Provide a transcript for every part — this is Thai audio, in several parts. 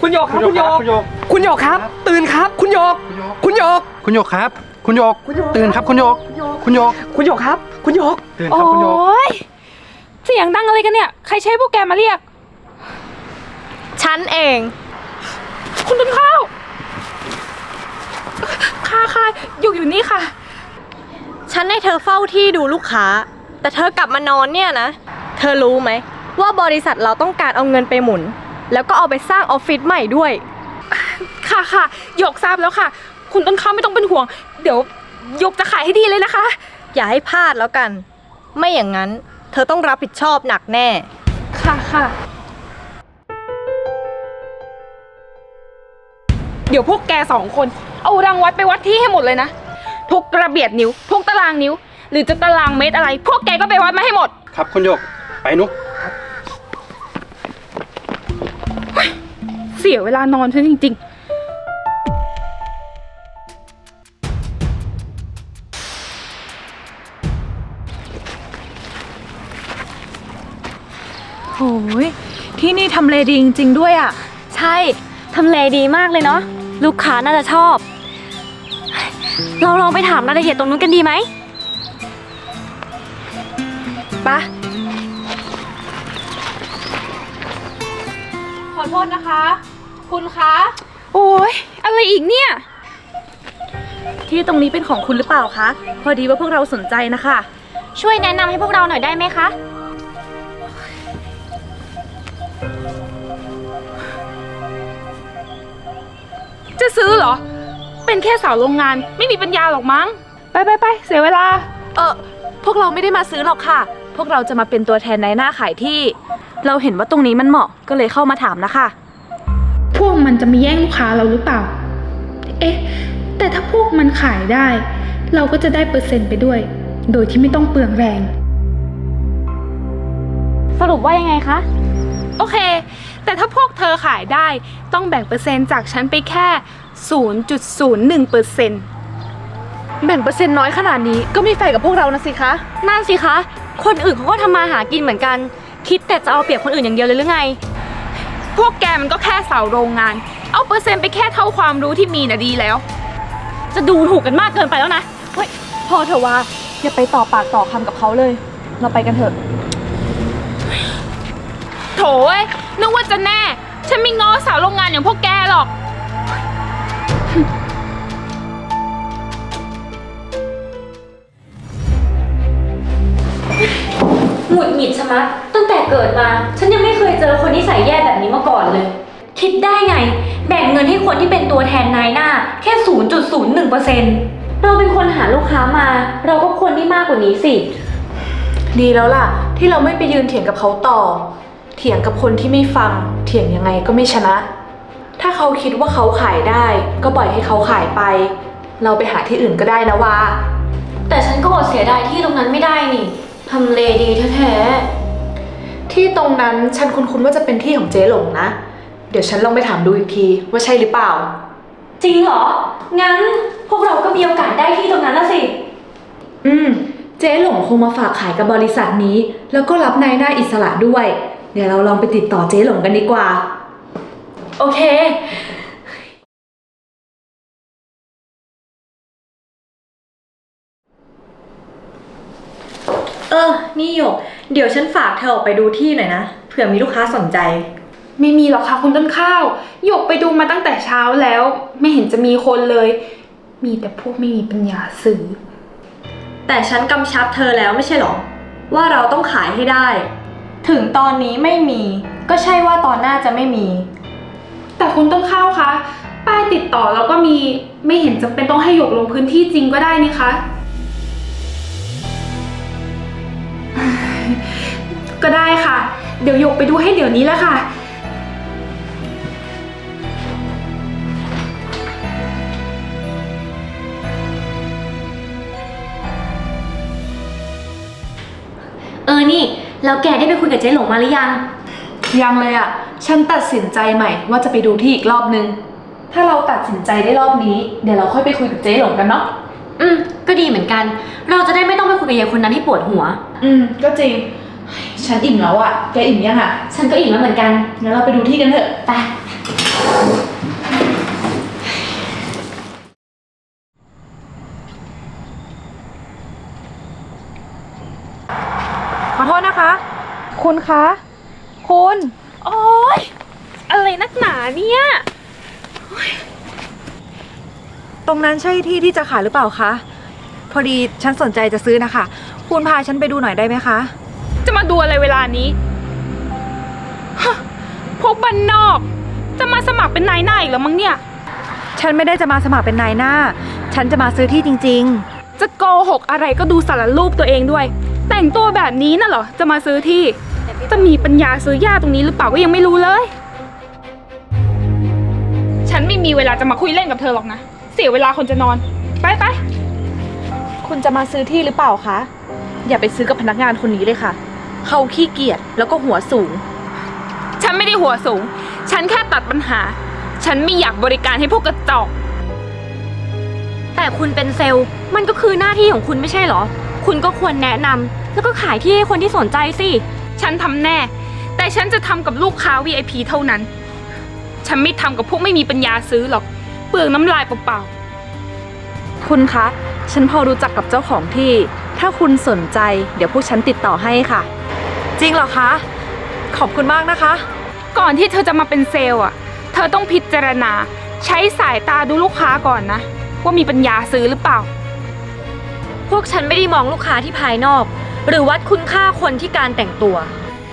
คุณโยกครับคุณโยกคุณโยกคุณโยกครับ ตื่นครับ คุณโยก คุณโยก คุณโยกครับ คุณโยกคุณโยกตื่นครับคุณโยก คุณโยก คุณโยกครับ คุณโยก ตื่นโอครับคุณโยก้ยเสียงดังอะไรกันเนี่ย ใครใช้พวกแกมาเรียก ฉันเอง คุณต้นข้าวค่ะค่ะอยู่อยู่นี่ค่ะ ฉันให้เธอเฝ้าที่ดูลูกค้า แต่เธอกลับมานอนเนี่ยนะ เธอรู้ไหม ว่าบริษัทเราต้องการเอาเงินไปหมุน แล้วก็เอาไปสร้างออฟฟิศใหม่ด้วย ค่ะค่ะหยกทราบแล้วค่ะ คุณต้นข้าวไม่ต้องเป็นห่วง เดี๋ยวหยกจะขายให้ดีเลยนะคะ อย่าให้พลาดแล้วกัน ไม่อย่างนั้น เธอต้องรับผิดชอบหนักแน่ ค่ะค่ะ เดี๋ยวพวกแกสองคน เอารังวัดไปวัดที่ให้หมดเลยนะ ทุกกระเบียดนิ้ว ทุกตารางนิ้ว หรือจะตารางเมตรอะไร พวกแกก็ไปวัดมาให้หมด ครับคุณโยก ไปนุก สียเวลานอนฉันจริงโอ้ยที่นี่ทำเลดีจริงๆด้วยอะ ใช่ ทำเลดีมากเลยเนาะ ลูกค้าน่าจะชอบ เราลองไปถามรายละเอียดตรงนู้นกันดีไหมปะขอโทษนะคะ คุณคะ โอ้ยอะไรอีกเนี่ย ที่ตรงนี้เป็นของคุณหรือเปล่าคะ พอดีว่าพวกเราสนใจนะคะ ช่วยแนะนำให้พวกเราหน่อยได้ไหมคะ จะซื้อเหรอ เป็นแค่สาวโรงงานไม่มีปัญญาหรอกมั้ง ไปไปไปเสียเวลา เออพวกเราไม่ได้มาซื้อหรอกค่ะ พวกเราจะมาเป็นตัวแทนในหน้าขายที่ เราเห็นว่าตรงนี้มันเหมาะก็เลยเข้ามาถามนะคะ พวกมันจะมาแย่งลูกค้าเราหรือเปล่า เอ๊ะ แต่ถ้าพวกมันขายได้ เราก็จะได้เปอร์เซ็นต์ไปด้วย โดยที่ไม่ต้องเปลืองแรง สรุปว่ายังไงคะ โอเค แต่ถ้าพวกเธอขายได้ต้องแบ่งเปอร์เซ็นต์จากฉันไปแค่ 0.01เปอร์เซ็นต์แบ่งเปอร์เซ็นต์น้อยขนาดนี้ก็ไม่แฟร์กับพวกเรานะสิคะ นั่นสิคะ คนอื่นเขาก็ทำมาหากินเหมือนกัน คิดแต่จะเอาเปรียบคนอื่นอย่างเดียวเลยหรือไง พวกแกมันก็แค่สาวโรงงาน เอาเปอร์เซ็นต์ไปแค่เท่าความรู้ที่มีน่ะดีแล้ว จะดูถูกกันมากเกินไปแล้วนะ เฮ้ยพอเถอะว่าอย่าไปต่อปากต่อคำกับเขาเลย เราไปกันเถอะ โถเอ้ยนึกว่าจะแน่ ฉันไม่ง้อสาวโรงงานอย่างพวกแกหรอก งุดหงิดชะมัดตั้งแต่เกิดมา ฉันยังไม่เคยเจอคนที่ใส่แย่แบบนี้มาก่อนเลย คิดได้ไง แบ่งเงินให้คนที่เป็นตัวแทนนายหน้า แค่ 0.01%เราเป็นคนหาลูกค้ามา เราก็ควรได้มากกว่านี้สิ ดีแล้วล่ะ ที่เราไม่ไปยืนเถียงกับเขาต่อ เถียงกับคนที่ไม่ฟัง เถียงยังไงก็ไม่ชนะ ถ้าเขาคิดว่าเขาขายได้ ก็ปล่อยให้เขาขายไป เราไปหาที่อื่นก็ได้นะวาแต่ฉันก็อดเสียดายที่ตรงนั้นไม่ได้นี่ ทำเลดีแท้ที่ตรงนั้นฉันคุ้นๆว่าจะเป็นที่ของเจ๊หลงนะ เดี๋ยวฉันลองไปถามดูอีกทีว่าใช่หรือเปล่าๆจริงเหรอ งั้นพวกเราก็มีโอกาสได้ที่ตรงนั้นละสิ อืม เจ๊หลงคงมาฝากขายกับบริษัทนี้ แล้วก็รับนายหน้าอิสระด้วย เดี๋ยวเราลองไปติดต่อเจ๊หลงกันดีกว่า โอเค เออ นี่หยก เดี๋ยวฉันฝากเธอออกไปดูที่หน่อยนะ เผื่อมีลูกค้าสนใจ ไม่มีหรอกค่ะคุณต้นข้าวหยกไปดูมาตั้งแต่เช้าแล้ว ไม่เห็นจะมีคนเลย มีแต่พวกไม่มีปัญญาซื้อ แต่ฉันกำชับเธอแล้วไม่ใช่หรอ ว่าเราต้องขายให้ได้ ถึงตอนนี้ไม่มี ก็ใช่ว่าตอนหน้าจะไม่มี แต่คุณต้นข้าวคะป้ายติดต่อเราก็มีไม่เห็นจำเป็นต้องให้หยกลงพื้นที่จริงก็ได้นี่คะ ก็ได้ค่ะ เดี๋ยวหยกไปดูให้เดี๋ยวนี้แหละค่ะ เออนี่ แล้วแกได้ไปคุยกับเจ๊หลงมาหรือยัง ยังเลยอะ่ะ ฉันตัดสินใจใหม่ว่าจะไปดูที่อีกรอบนึง ถ้าเราตัดสินใจได้รอบนี้ เดี๋ยวเราค่อยไปคุยกับเจ๊หลงกันเนาะ อืม ก็ดีเหมือนกัน เราจะได้ไม่ต้องไปคุยกับยายคนนั้นที่ปวดหัว อืม ก็จริง ฉันอิ่มแล้วอะแกอิ่มยังอะฉันก็อิ่มแล้วเหมือนกันงั้นเราไปดูที่กันเถอะไปขอโทษนะคะ คุณคะ คุณ โอ๊ย อะไรนักหนาเนี่ย ตรงนั้นใช่ที่ที่จะขายหรือเปล่าคะ พอดีฉันสนใจจะซื้อนะคะ คุณพาฉันไปดูหน่อยได้ไหมคะ จะมาดูอะไรเวลานี้ฮะพวกบ้านนอก จะมาสมัครเป็นนายหน้าอีกแล้วมั้งเนี่ย ฉันไม่ได้จะมาสมัครเป็นนายหน้า ฉันจะมาซื้อที่จริง จะโกหกอะไรก็ดูสารรูปตัวเองด้วย แต่งตัวแบบนี้น่ะเหรอ จะมาซื้อที่ จะมีปัญญาซื้อหญ้าตรงนี้หรือเปล่าก็ยังไม่รู้เลย ฉันไม่มีเวลาจะมาคุยเล่นกับเธอหรอกนะ เสียเวลาคนจะนอน ไปไปๆคุณจะมาซื้อที่หรือเปล่าคะ อย่าไปซื้อกับพนักงานคนนี้เลยค่ะ เขาขี้เกียจแล้วก็หัวสูง ฉันไม่ได้หัวสูง ฉันแค่ตัดปัญหา ฉันไม่อยากบริการให้พวกกระจอก แต่คุณเป็นเซลล์มันก็คือหน้าที่ของคุณไม่ใช่เหรอ คุณก็ควรแนะนำแล้วก็ขายที่ให้คนที่สนใจสิ ฉันทำแน่ แต่ฉันจะทำกับลูกค้า VIP เท่านั้น ฉันไม่ทำกับพวกไม่มีปัญญาซื้อหรอก เปลืองน้ำลายเปล่าคุณคะ ฉันพอรู้จักกับเจ้าของที่ ถ้าคุณสนใจ เดี๋ยวพวกฉันติดต่อให้ค่ะ จริงเหรอคะ ขอบคุณมากนะคะๆก่อนที่เธอจะมาเป็นเซลล์อะ เธอต้องพิจารณา ใช้สายตาดูลูกค้าก่อนนะ ว่ามีปัญญาซื้อหรือเปล่า พวกฉันไม่ได้มองลูกค้าที่ภายนอก หรือวัดคุณค่าคนที่การแต่งตัว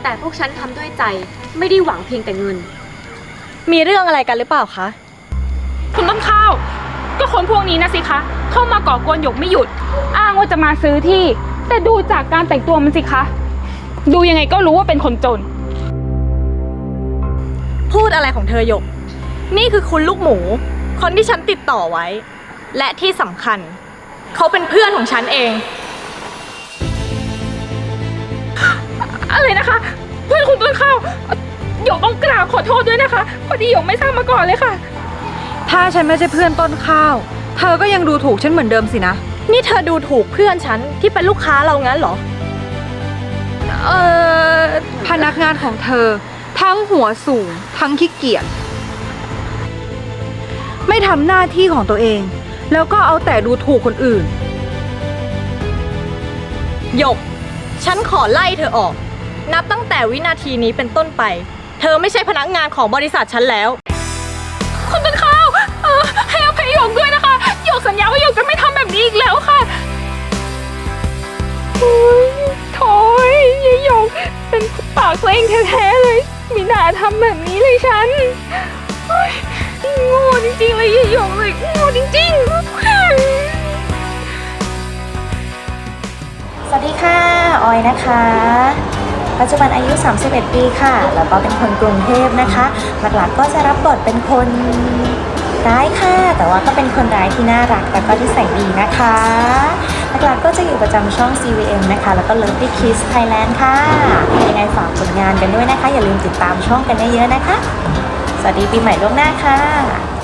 แต่พวกฉันทำด้วยใจไม่ได้หวังเพียงแต่เงิน มีเรื่องอะไรกันหรือเปล่าคะ คุณต้นข้าว ก็คนพวกนี้นะสิคะ เข้ามาก่อกวนหยกไม่หยุด อ้างว่าจะมาซื้อที่ แต่ดูจากการแต่งตัวมันสิคะ ดูยังไงก็รู้ว่าเป็นคนจน พูดอะไรของเธอหยก นี่คือคุณลูกหมู คนที่ฉันติดต่อไว้ และที่สำคัญ เขาเป็นเพื่อนของฉันเอง อะไรนะคะ เพื่อนคุณต้นข้าวเอ่อหยกต้องกราบขอโทษด้วยนะคะ พอดีหยกไม่ทราบมาก่อนเลยค่ะ ถ้าฉันไม่ใช่เพื่อนต้นข้าว เธอก็ยังดูถูกฉันเหมือนเดิมสินะ นี่เธอดูถูกเพื่อนฉันที่เป็นลูกค้าเรางั้นเหรอ เออพนักงานของเธอ ทั้งหัวสูง ทั้งขี้เกียจไม่ทำหน้าที่ของตัวเอง แล้วก็เอาแต่ดูถูกคนอื่น หยก ฉันขอไล่เธอออก นับตั้งแต่วินาทีนี้เป็นต้นไป เธอไม่ใช่พนักงานของบริษัทฉันแล้ว คุณต้นข้าวเออให้อภัยหยกด้วยนะคะ หยกสัญญาว่าหยกจะไม่ทำแบบนี้อีกแล้วค่ะโอ้ยโถย ยายหยกเป็นปากตัวเองแท้ๆเลย มีหนาทำแบบนี้เลยฉันโอ๊ยโง่จริงๆเลยยายหยกเลยโง่จริงๆ สวัสดีค่ะ ออยนะคะ ปัจจุบันอายุ 31 ปีค่ะ แล้วก็เป็นคนกรุงเทพนะคะ หลักๆก็จะรับบทเป็นคนร้ายค่ะ แต่ว่าก็เป็นคนร้ายที่น่ารักแล้วก็ที่ใส่ดีนะคะ หลักๆก็จะอยู่ประจำช่อง CVM นะคะ แล้วก็ Lovely Kiss Thailand ค่ะ ยังไงฝากผลงานกันด้วยนะคะ อย่าลืมติดตามช่องกันเยอะๆนะคะ สวัสดีปีใหม่ล่วงหน้าค่ะ